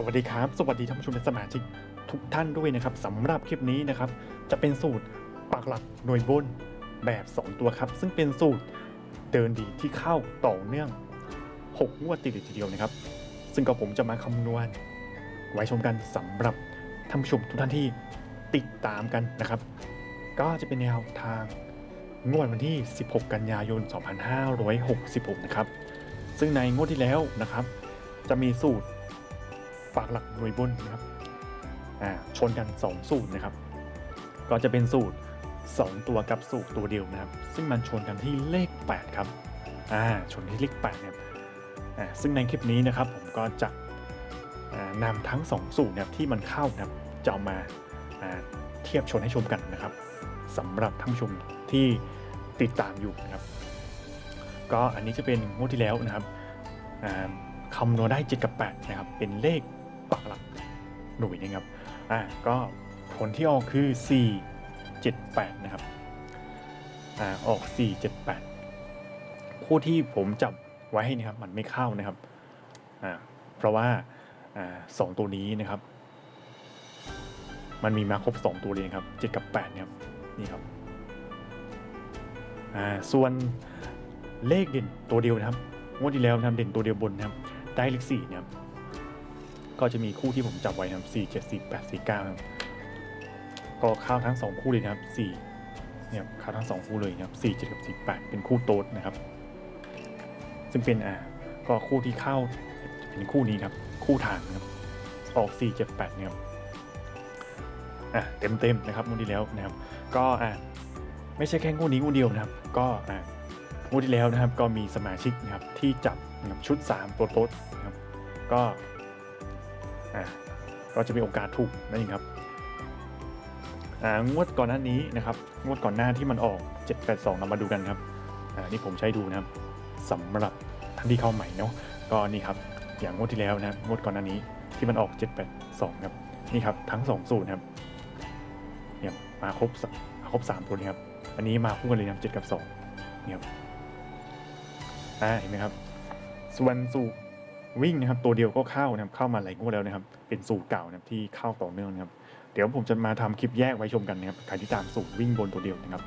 สวัสดีครับ สวัสดีท่านผู้ชมและสมาชิกทุกท่านด้วยนะครับสำหรับคลิปนี้นะครับ จะเป็นสูตรปักหลักหน่วยบนแบบ 2 ตัวครับ ซึ่งเป็นสูตรเดินดีที่เข้าต่อเนื่อง 6 งวดติดทีเดียวนะครับ ซึ่งก็ผมจะมาคำนวณ ไว้ชมกันสำหรับท่านผู้ชมทุกท่านที่ติดตามกันนะครับ ก็จะเป็นแนวทางงวดวันที่ 16 กันยายน 2566 นะครับ ซึ่งในงวดที่แล้วนะครับ จะมีสูตร ปากหลักหน่วยบนนะครับชนกัน 2 สูตรนะครับ ก็จะเป็นสูตร 2 ตัวกับสูตรตัวเดียวนะครับ ซึ่งมันชนกันที่เลข 8 ครับอ่าชนที่เลข8เนี่ยซึ่งในคลิปนี้นะครับผมก็จะอ่านำทั้ง 2 สูตรนะครับที่มันเข้านะครับจะเอามาเทียบชนให้ชมกันนะครับสำหรับท่านผู้ชมที่ติดตามอยู่นะครับ ก็อันนี้จะเป็นงวดที่แล้วนะครับคำนวณได้ 7 กับ 8 นะครับ เป็นเลข ปักหลักหน่วยนะครับอ่าก็ผลที่ออกคือ 4 7 8 นะครับอ่าออก 4 7 8 คู่ที่ผมจับไว้นะครับมันไม่เข้านะครับอ่าเพราะว่าอ่าสองตัวนี้นะครับ มันมีมาครบ 2 ตัวเลยครับ 7 กับ8นี่ยครับนี่ครับอ่าส่วนเลขเด่นตัวเดียวนะครับงวดที่แล้วนะครับเด่นตัวเดียวบนนะครับได้เลขสี่นะครับ ก็จะมีคู่ที่ผมจับไว้นะครับสี่เจ็ดสี่แปดสี่เก้าครับก็เข้าทั้งสองคู่เลยนะครับสี่เนี่ยเข้าทั้งสองคู่เลยนะครับสี่เจ็ดกับสี่แปดเป็นคู่โต๊ดนะครับ ซึ่งเป็นอ่าก็คู่ที่เข้าเป็นคู่นี้ครับ คู่ทานะครับ ออกสี่เจ็ดแปดนี่ยครับอะเต็มเต็มนะครับงวดที่แล้วนะครับ ก็อะไม่ใช่แค่งวดนี้งวดเดียวนะครับ ก็อะงวดที่แล้วนะครับ ก็มีสมาชิกนะครับที่จับนะครับชุด 3 ตัวโต๊ดนะครับ ก็ อะก็จะมีโอกาสถูกนั่นเองครับอ่างวดก่อนหน้านี้นะครับ งวดก่อนหน้าที่มันออก 782เรามาดูกันครับอ่านี่ผมใช้ดูนะครับสำหรับท่านที่เข้าใหม่เนาะก็นี่ครับอย่างงวดที่แล้วนะครับงวดก่อนหน้านี้ที่มันออก 782ครับนี่ครับทั้งสองสูตรครับเนี่ยมาครบครบสามตัวเลยครับอันนี้มาคู่กันเลยนะครับเจ็ดกับสองเนี่ยครับอ่าเห็นไหมครับส่วนสูตร วิ่งนะครับตัวเดียวก็เข้านะครับเข้ามาหลายงวดแล้วนะครับ เป็นสูตรเก่านะครับที่เข้าต่อเนื่องนะครับ เดี๋ยวผมจะมาทำคลิปแยกไว้ชมกันนะครับใครที่ตามสูตรวิ่งบนตัวเดียวนะครับ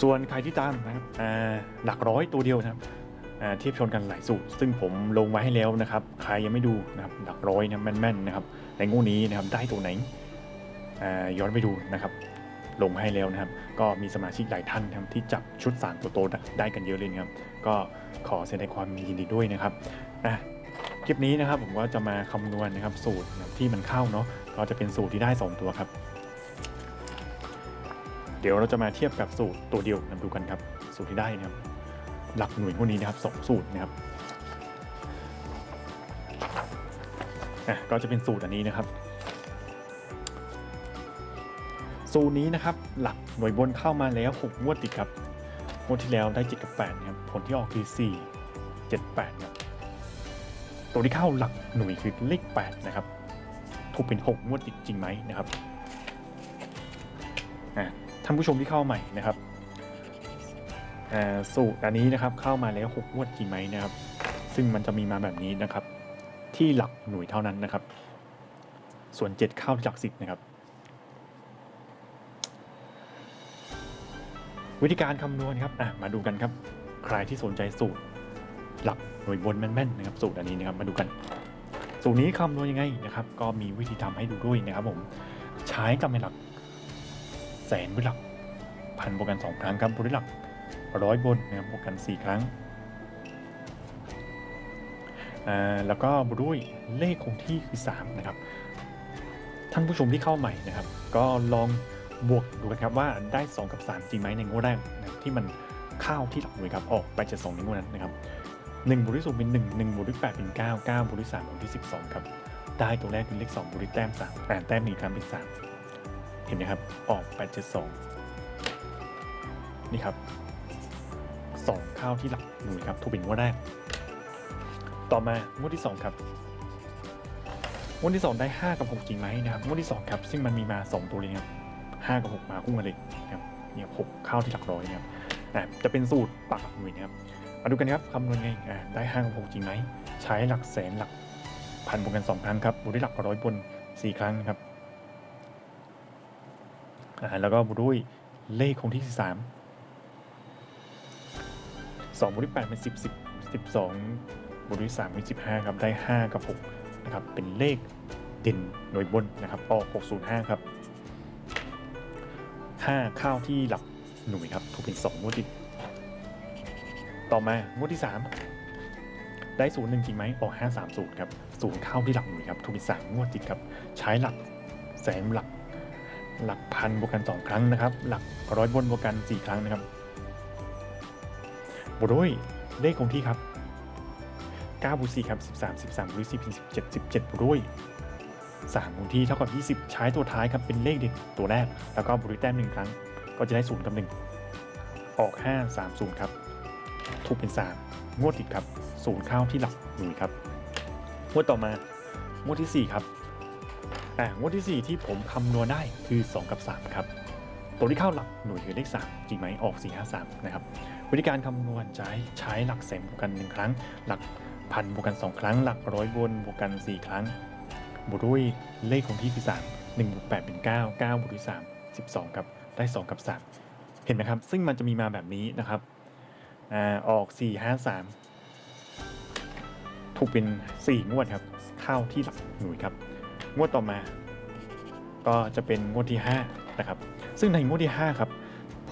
ส่วนใครที่ตามนะครับหลักร้อยตัวเดียวนะครับเทียบชนกันหลายสูตร ซึ่งผมลงไว้ให้แล้วนะครับ ใครยังไม่ดูนะครับหลักร้อยนะแม่นๆนะครับ ในงูนี้นะครับได้ตัวไหนย้อนไปดูนะครับ ลงให้แล้วนะครับ ก็มีสมาชิกหลายท่านนะครับที่จับชุดสารตัวโตได้กันเยอะเลยนะครับ ก็ขอแสดงความยินดีด้วยนะครับอะคลิปนี้นะครับผมก็จะมาคำนวณนะครับ สูตรที่มันเข้าเนาะก็จะเป็นสูตรที่ได้ 2 ตัวครับ เดี๋ยวเราจะมาเทียบกับสูตรตัวเดียวนะดูกันครับ สูตรที่ได้นะครับ หลักหน่วยพวกนี้นะครับสองสูตรนะครับอะก็จะเป็นสูตรอันนี้นะครับ สูตรนี้นะครับ หลักหน่วยบนเข้ามาแล้ว6งวดติดครับ งวดที่แล้วได้ 7 กับ8นะครับผลที่ออกคือ 4 7 8ครับตัวที่เข้าหลักหน่วยคือเลข 8 นะครับ ถูกเป็น 6 งวดติดจริงไหมนะครับอะท่านผู้ชมที่เข้าใหม่นะครับอ่าสูตรอันนี้นะครับเข้ามาแล้ว 6 งวดจริงไหมนะครับ ซึ่งมันจะมีมาแบบนี้นะครับ ที่หลักหน่วยเท่านั้นนะครับ ส่วน 7 เข้าหลัก10นะครับ วิธีการคำนวณครับมาดูกันครับ ใครที่สนใจสูตร หลักหน่วยบนแม่นๆนะครับสูตรอันนี้นะครับมาดูกัน สูตรนี้คำนวณยังไงนะครับ ก็มีวิธีทำให้ดูด้วยนะครับผมใช้กำลังหลัก แสนบวกหลักพันบวกกัน 2 ครั้งครับบวกด้วยหลักร้อยบนนะครับบวกกัน 4 ครั้งแล้วก็บด้วยเลขคงที่คือ 3 นะครับ ท่านผู้ชมที่เข้าใหม่นะครับ ก็ลอง บวกดูกันครับว่าได้ 2 กับ 3 จริงไหมในงวดแรกนะครับที่มันเข้าที่หลักหน่วยครับออกไปจะสองในงวดนั้นนะครับ1บวกด้วยศูนย์เป็น 1 1บวกด้วย8เป็น 9 9บวกด้วย3บวกด้วย12 ครับ ได้ตัวแรกเป็นเลข2บวกด้วยแต้ม3 8แต้มอีกครั้งเป็น 3 เห็นไหมครับ ออก 872 นี่ครับ2เข้าที่หลักหน่วยครับถูกเป็นงวดแรก ต่อมางวดที่ 2 ครับงวดที่ 2 ได้ 5 กับ 6 จริงไหมนะครับงวดที่ 2 ครับ ซึ่งมันมีมา 2 ตัวเลยครับ 5 กับ 6 มาคู่กันเลยนะครับเนี่ย6เข้าที่หลักร้อยนะครับอะจะเป็นสูตรปักหน่วยนะครับมาดูกันครับคำนวณไงอ่าได้ห้ากับหกจริงไหมใช้หลักแสนหลักพันบวกกันสองครั้งครับบวกด้วยหลักร้อยบนสี่ครั้งครับอ่าแล้วก็บวกด้วยเลขคงที่สามสองบวกด้วยแปดเป็นสิบสิบสิบสองบวกด้วยสามเป็นสิบห้าครับได้ห้ากับหกนะครับเป็นเลขเด่นหน่วยบนนะครับออกหกศูนย์ห้าครับ ห้าข้าวที่หลักหน่วยครับถูกเป็นสองงวดติดต่อมางวดที่3ได้ศูนย์หนึ่งจริงไหมออกห้าสามศูนย์ครับศูนย์ข้าวที่หลักหน่วยครับถูกเป็นสามงวดติดครับ ใช้หลักแสนหลักหลักพันบวกกันสองครั้งนะครับ หลักร้อยบนบวกกันสี่ครั้งนะครับบวกด้วยเลขคงที่ครับ9บวก4ครับ 13 13บวก4เป็น17 17บวกด้วย 3คงที่เท่ากับ 20 ใช้ตัวท้ายครับเป็นเลขเด็ดตัวแรก แล้วก็บวกด้วยแต้มหนึ่งครั้ง ก็จะได้ศูนย์กับหนึ่งออก 5 3 0 ครับ ถูกเป็น 3 งวดติดครับศูนย์เข้าที่หลักหน่วยครับ งวดต่อมางวดที่ 4 ครับอ่างวดที่ 4 ที่ผมคำนวณได้คือ 2 กับ 3 ครับ ตัวที่เข้าหลักหน่วยคือเลข 3 จริงไหมออก 4 5 3 นะครับ วิธีการคำนวณใช้ใช้หลักแสนบวกกัน 1 ครั้ง หลักพันบวกกัน 2 ครั้ง หลักร้อยบนบวกกัน 4 ครั้ง บวกด้วยเลขของที่คือ3 1บวก8เป็น9 9บวกด้วย3 12ครับได้2กับ3เห็นไหมครับ ซึ่งมันจะมีมาแบบนี้นะครับอ่าอก 4 5 3 ถูกเป็น 4 งวดครับ เข้าที่หลักหน่วยครับ งวดต่อมา ก็จะเป็นงวดที่ 5 นะครับ ซึ่งในงวดที่ 5 ครับ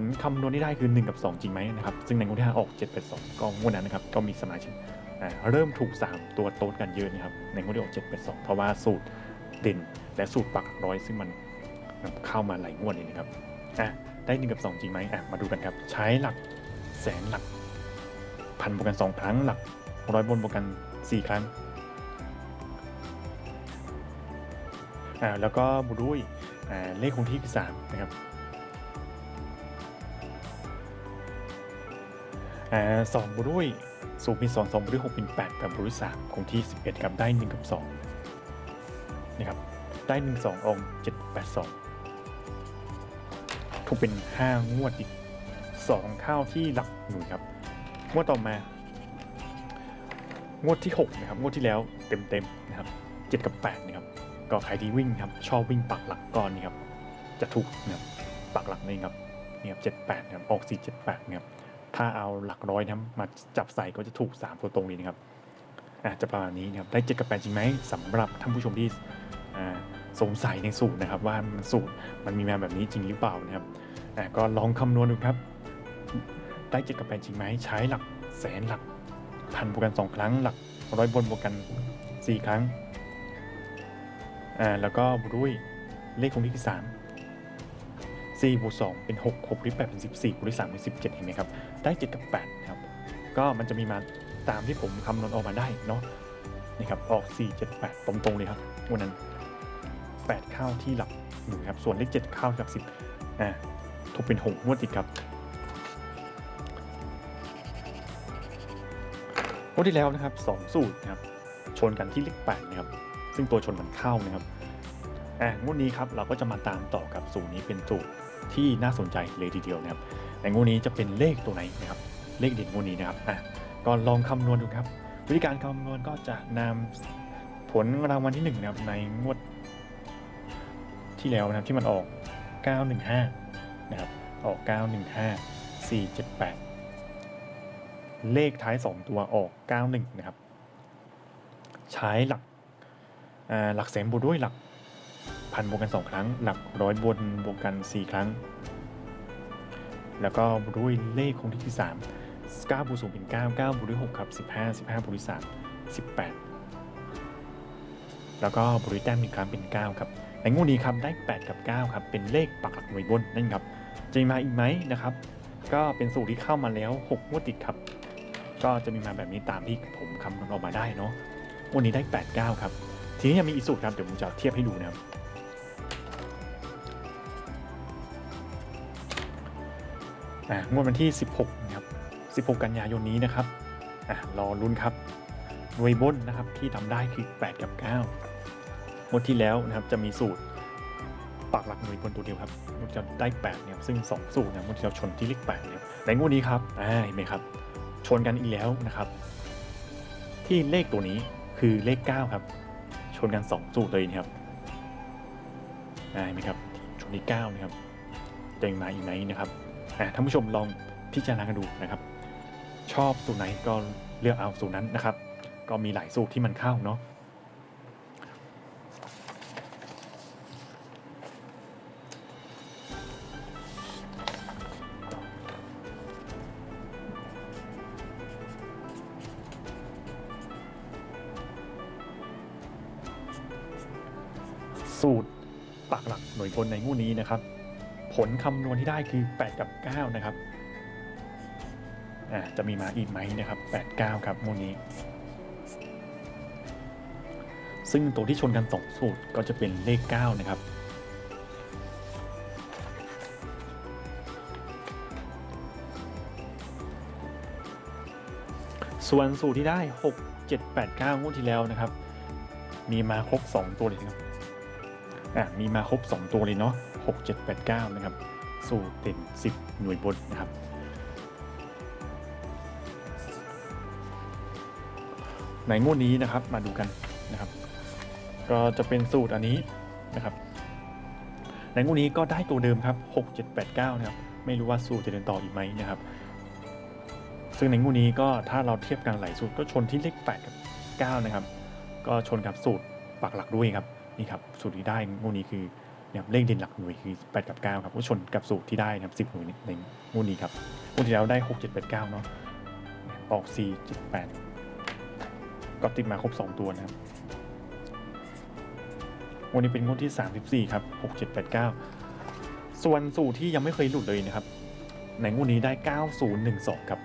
ลคำนวณที่ได้คือ 1 กับ 2 จริงไหมนะครับ ซึ่งในงวดที่5ออก 7 8 2ก็งวดนั้นนะครับก็มีสมาชิกอ่าเริ่มถูก 3 ตัวโต๊ดกันเยอะนะครับในงวดที่ออก7 8 2 เพราะว่าสูตรเด่นและสูตรปักร้อยซึ่งมันเข้ามาหลายงวดเลยนะครับอะได้1กับ 2 จริงไหมอะมาดูกันครับใช้หลักแสนหลักพันบวกกันสองครั้งหลักร้อยบนบวกกันสี่ครั้งอ่าแล้วก็บวกด้วยอ่าเลขคงที่คือสามนะครับ อ่าสองบวกด้วยสูงเป็นสองสองบวกด้วยหกเป็นแปดแบบบวกด้วยสามคงที่สิบเอ็ดครับได้หนึ่งกับสองนะครับได้หนึ่งสององเจ็ดแปดสองถูกเป็นห้างวดอีกสองเข้าที่หลักหน่วยครับงวดต่อมางวดที่ 6 นะครับ งวดที่แล้วเต็มๆนะครับ 7 กับ 8 นะครับ ก็ใครที่วิ่งครับ ชอบวิ่งปักหลักก้อนนี่ครับ จะถูกนะครับปักหลักนี่ครับนี่ครับ7 8นะครับออก4 7 8นะครับ ถ้าเอาหลักร้อยนะมาจับใส่ก็จะถูก 3 ตัวตรงนี้นะครับอะจะประมาณนี้นะครับได้7กับ8จริงไหมสำหรับท่านผู้ชมที่อ่าสงสัยในสูตรนะครับ ว่ามันสูตรมันมีมาแบบนี้จริงหรือเปล่านะครับอะก็ลองคำนวณดูครับ ได้เจ็ดกับแปดจริงไหมใช้หลักแสนหลักพันบวกกันสองครั้ง หลักร้อยบนบวกกันสี่ครั้งอ่าแล้วก็บวกด้วยเลขคงที่คื อสามสี่บวกสองเป็นหกหกบวกด้วยแปดเป็นสิบสี่บวกด้วยสามเป็นสิบเจ็ดเห็นไหมครับ ได้เจ็ดกับแปดนะครับ ก็มันจะมีมาตามที่ผมคำนวณออกมาได้เนาะนี่ครับออกสี่เจ็ดแปดตรงๆเลยครับวันนั้นแปดเข้าที่หลักหนึ่งครับ ส่วนเลขเจ็ดเข้าจากสิบอ่าถูกเป็นหกงวดติดครับงวดที่แล้วนะครับสองสูตรนะครับ ชนกันที่เลขแปดนะครับ ซึ่งตัวชนมันเข้านะครับ อะงวดนี้ครับเราก็จะมาตามต่อกับสูตรนี้เป็นสูตรที่น่าสนใจเลยทีเดียวนะครับในงวดนี้จะเป็นเลขตัวไหนนะครับ เลขเด่นงวดนี้นะครับอะก็ลองคำนวณดูครับ วิธีการคำนวณก็จะนำผลรางวัลที่หนึ่งนะครับในงวดที่แล้วนะครับที่มันออก 915 นะครับ ออก 915 478 เลขท้าย 2 ตัวออก 91 นะครับ ใช้หลักหลักแสนบวกด้วยหลัก พันบวกกัน 2 ครั้ง หลักร้อยบนบวกกัน 4 ครั้ง แล้วก็ด้วยเลขคงที่ที่ 3 9บวกสูงเป็น 9 9บวกด้วย6ครับ 15 15บวกด้วย3 18 แล้วก็บวกด้วยแต้มอีกครั้งเป็น 9 ครับในงวดนี้ครับได้ 8 กับ 9 ครับ เป็นเลขปักหลักหน่วยบนนั่นครับจะมีมาอีกไหมนะครับ ก็เป็นสูตรที่เข้ามาแล้ว 6 งวดติดครับ ก็จะมีมาแบบนี้ตามที่ผมคำนวณออกมาได้เนาะวันนี้ได้ 8 9 ครับ ทีนี้ยังมีอีกสูตรครับ เดี๋ยวผมจะเทียบให้ดูนะครับ งวดวันที่ 16นะครับ16 กันยายนนี้นะครับรอลุ้นครับหน่วยบนนะครับที่ทำได้คือ 8 กับ 9 งวดที่แล้วนะครับจะมีสูตรปักหลักหน่วยบนตัวเดียวครับมันจะได้8เนี่ยซึ่ง 2 สูตรเนี่ยมันจะชนที่เลข8เนี่ยในงวดนี้ครับอ่าเห็นไหมครับ ชนกันอีกแล้วนะครับ ที่เลขตัวนี้คือเลข 9 ครับ ชนกัน 2 สูตรเลยนะครับได้ไหมครับชนที่9นะครับจะยังมาอีกไหมนะครับ ท่านผู้ชมลองพิจารณากันดูนะครับ ชอบสูตรไหนก็เลือกเอาสูตรนั้นนะครับ ก็มีหลายสูตรที่มันเข้าเนาะสูตรปักหลักหน่วยกลในงูนี้นะครับ ผลคำนวณที่ได้คือ 8 กับ 9 นะครับอ่าจะมีมาอีกไหมนะครับ 8 9 ครับงูนี้ ซึ่งตัวที่ชนกัน2สูตรก็จะเป็นเลข 9 นะครับ ส่วนสูตรที่ได้ 6 7 8 9งวดที่แล้วนะครับ มีมาครบ 2 ตัวเลยนะครับอะมีมาครบ 2 ตัวเลยเนาะ 6 7 8 9 นะครับ สูตรเด่น10 หน่วยบนนะครับ ในงวดนี้นะครับมาดูกันนะครับ ก็จะเป็นสูตรอันนี้นะครับ ในงวดนี้ก็ได้ตัวเดิมครับ 6 7 8 9 นะครับ ไม่รู้ว่าสูตรจะเดินต่ออีกไหมนะครับ ซึ่งในงวดนี้ก็ถ้าเราเทียบกันหลายสูตรก็ชนที่เลข8กับ9นะครับ ก็ชนกับสูตรปักหลักด้วยครับนี่ครับสูตรที่ได้งวดนี้คือ นี่ยครับเลขเด่นหลักหน่วยคือ8กับ9ครับก็ชนกับสูตรที่ได้นะครับ10หน่วยในงวดนี้ครับงวดที่แล้วได้ 6 7 8 9เนาะออก4 7 8ก็ติดมาครบ 2 ตัวนะครับวันนี้เป็นงวดที่ 34 ครับ 6 7 8 9 ส่วนสูตรที่ยังไม่เคยหลุดเลยนะครับในงวดนี้ได้ 9012 ครับ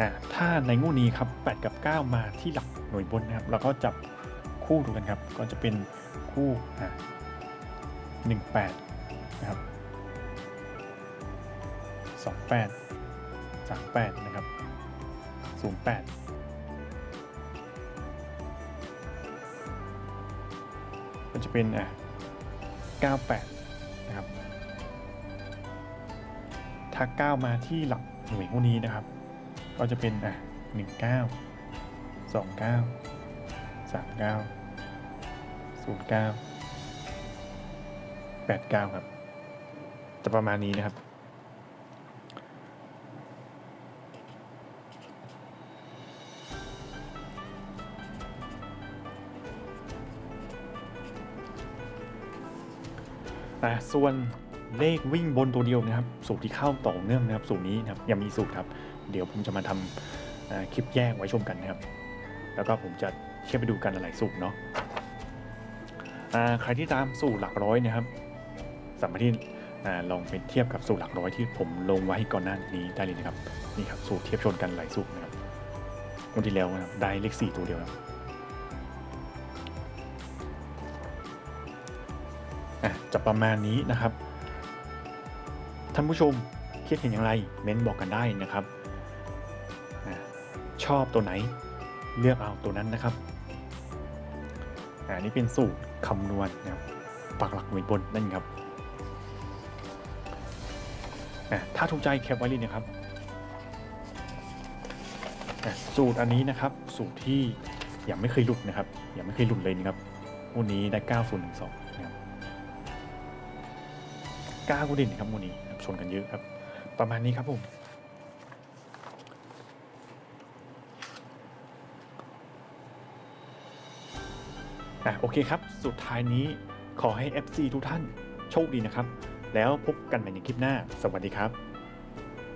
อ่าถ้าในงูนี้ครับ8กับ 9 มาที่หลักหน่วยบนนะครับ แล้วก็จับคู่ดูกันครับ ก็จะเป็นคู่อ่า18 นะครับ 28 38 นะครับ 08ก็จะเป็นอะ98 นะครับ ถ้า 9 มาที่หลักหน่วยงูนี้นะครับ ก็จะเป็นอะหนึ่งเก้าสองเก้าสามเก้าศูนย์เก้าแปดเก้าครับ จะประมาณนี้นะครับ แต่ส่วนเลขวิ่งบนตัวเดียวนะครับ สูตรที่เข้าต่อเนื่องนะครับ สูตรนี้นะครับยังมีสูตรครับ เดี๋ยวผมจะมาทำคลิปแยกไว้ชมกันนะครับ แล้วก็ผมจะเทียบไปดูกันหลายสูตรเนาะใครที่ตามสูตรหลักร้อยนะครับสามารถที่อ่าลองไปเทียบกับสูตรหลักร้อยที่ผมลงไว้ก่อนหน้านี้ได้เลยนะครับนี่ครับสูตรเทียบชนกันหลายสูตรนะครับวันที่แล้วนะครับได้เลขสี่ตัวเดียวนะครับจะประมาณนี้นะครับท่านผู้ชมคิดเห็นอย่างไรเม้นบอกกันได้นะครับ ชอบตัวไหน เลือกเอาตัวนั้นนะครับอันนี้เป็นสูตรคำนวณนะครับปักหลักหน่วยบนนั่นครับถ้าถูกใจแคปไว้เลยนะครับสูตรอันนี้นะครับ สูตรที่ยังไม่เคยหลุดนะครับยังไม่เคยหลุดเลยนะครับวันนี้ได้ 9012นะครับก้าวกุดินครับมูนี้ชนกันเยอะครับ ประมาณนี้ครับผม อะโอเคครับ สุดท้ายนี้ขอให้ FC ทุกท่านโชคดีนะครับ แล้วพบกันใหม่ในคลิปหน้า สวัสดีครับ